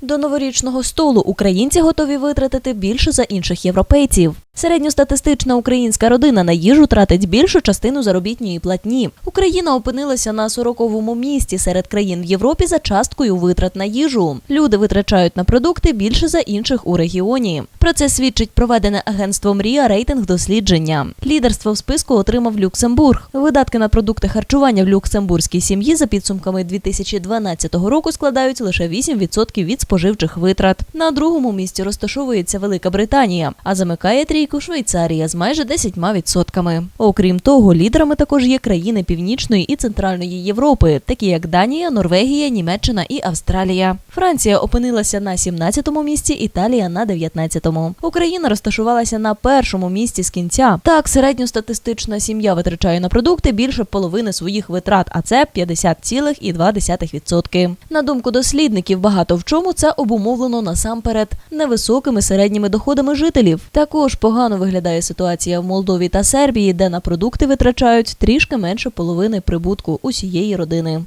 До новорічного столу українці готові витратити більше за інших європейців. Середньостатистична українська родина на їжу тратить більшу частину заробітної платні. Україна опинилася на 40-му місці серед країн в Європі за часткою витрат на їжу. Люди витрачають на продукти більше за інших у регіоні. Про це свідчить проведене агентством Ріа рейтинг дослідження. Лідерство в списку отримав Люксембург. Видатки на продукти харчування в люксембурзькій сім'ї за підсумками 2012 року складають лише 8% від споживчих витрат. На другому місці розташовується Велика Британія, а замикає трійку Швейцарія з майже 10%. Окрім того, лідерами також є країни Північної і Центральної Європи, такі як Данія, Норвегія, Німеччина і Австралія. Франція опинилася на 17-му місці, Італія на 19-му. Україна розташувалася на першому місці з кінця. Так, середньостатистична сім'я витрачає на продукти більше половини своїх витрат, а це 50,2%. На думку дослідників, багато в чому це обумовлено насамперед невисокими середніми доходами жителів. Також погано виглядає ситуація в Молдові та Сербії, де на продукти витрачають трішки менше половини прибутку усієї родини.